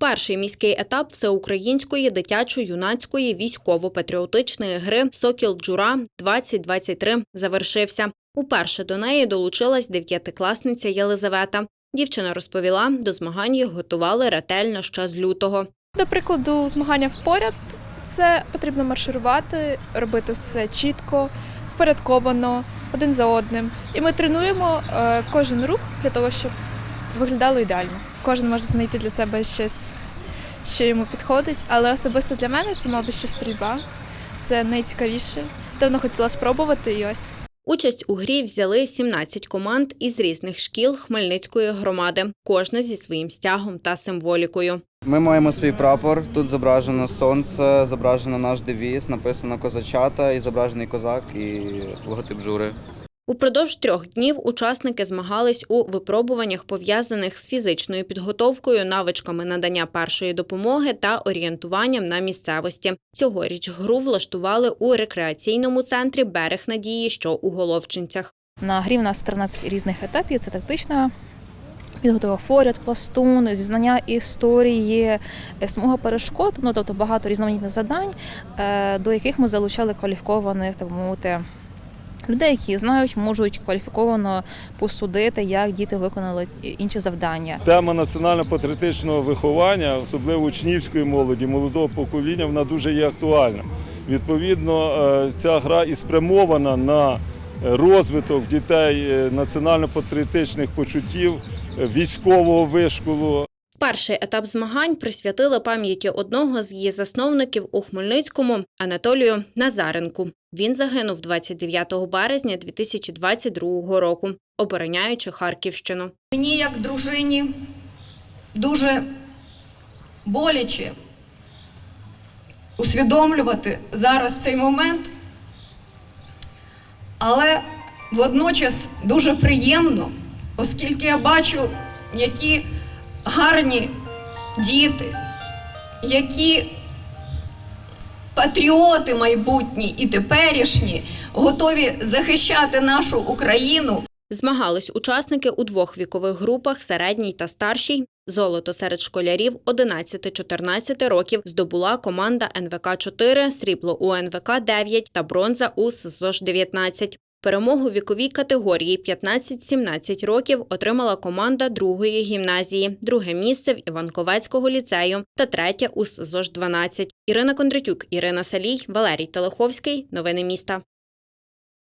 Перший міський етап всеукраїнської дитячо-юнацької військово-патріотичної гри Сокіл Джура 2023 завершився. Уперше до неї долучилась дев'ятикласниця Єлизавета. Дівчина розповіла, до змагань їх готували ретельно ще з лютого. До прикладу, змагання впоряд це потрібно марширувати, робити все чітко, впорядковано, один за одним. І ми тренуємо е, кожен рух для того, щоб виглядало ідеально. Кожен може знайти для себе щось, що йому підходить, але особисто для мене це, мабуть, ще стрільба. Це найцікавіше. Давно хотіла спробувати і ось. Участь у грі взяли 17 команд із різних шкіл Хмельницької громади, кожна зі своїм стягом та символікою. Ми маємо свій прапор. Тут зображено сонце, зображено наш девіз, написано козачата і зображений козак і логотип жури. Упродовж трьох днів учасники змагались у випробуваннях, пов'язаних з фізичною підготовкою, навичками надання першої допомоги та орієнтуванням на місцевості. Цьогоріч гру влаштували у рекреаційному центрі Берег Надії, що у Головчинцях. На грі в нас 13 різних етапів. Це тактична підготова форяд, пластун, зізнання історії, е, смуга перешкод, ну тобто багато різноманітних завдань, е, до яких ми залучали кваліфікованих так мовити. Людей, які знають, можуть кваліфіковано посудити, як діти виконали інші завдання. Тема національно-патріотичного виховання, особливо учнівської молоді, молодого покоління, вона дуже є актуальна. Відповідно, е, ця гра і спрямована на розвиток дітей е, національно-патріотичних почуттів, е, військового вишколу. Перший етап змагань присвятили пам'яті одного з її засновників у Хмельницькому Анатолію Назаренку. Він загинув 29 березня 2022 року, обороняючи Харківщину. Мені, як дружині, дуже боляче усвідомлювати зараз цей момент, але водночас дуже приємно, оскільки я бачу, які гарні діти, які патріоти майбутні і теперішні готові захищати нашу Україну Змагались учасники у двох вікових групах середній та старшій. Золото серед школярів 11-14 років здобула команда НВК 4, срібло у НВК 9 та бронза у СЗОЖ 19. Перемогу віковій категорії 15-17 років отримала команда другої гімназії, друге місце в Іванковецького ліцею та третє у СЗОЖ 12. Ірина Кондратюк, Ірина Салій, Валерій Телеховський. Новини міста.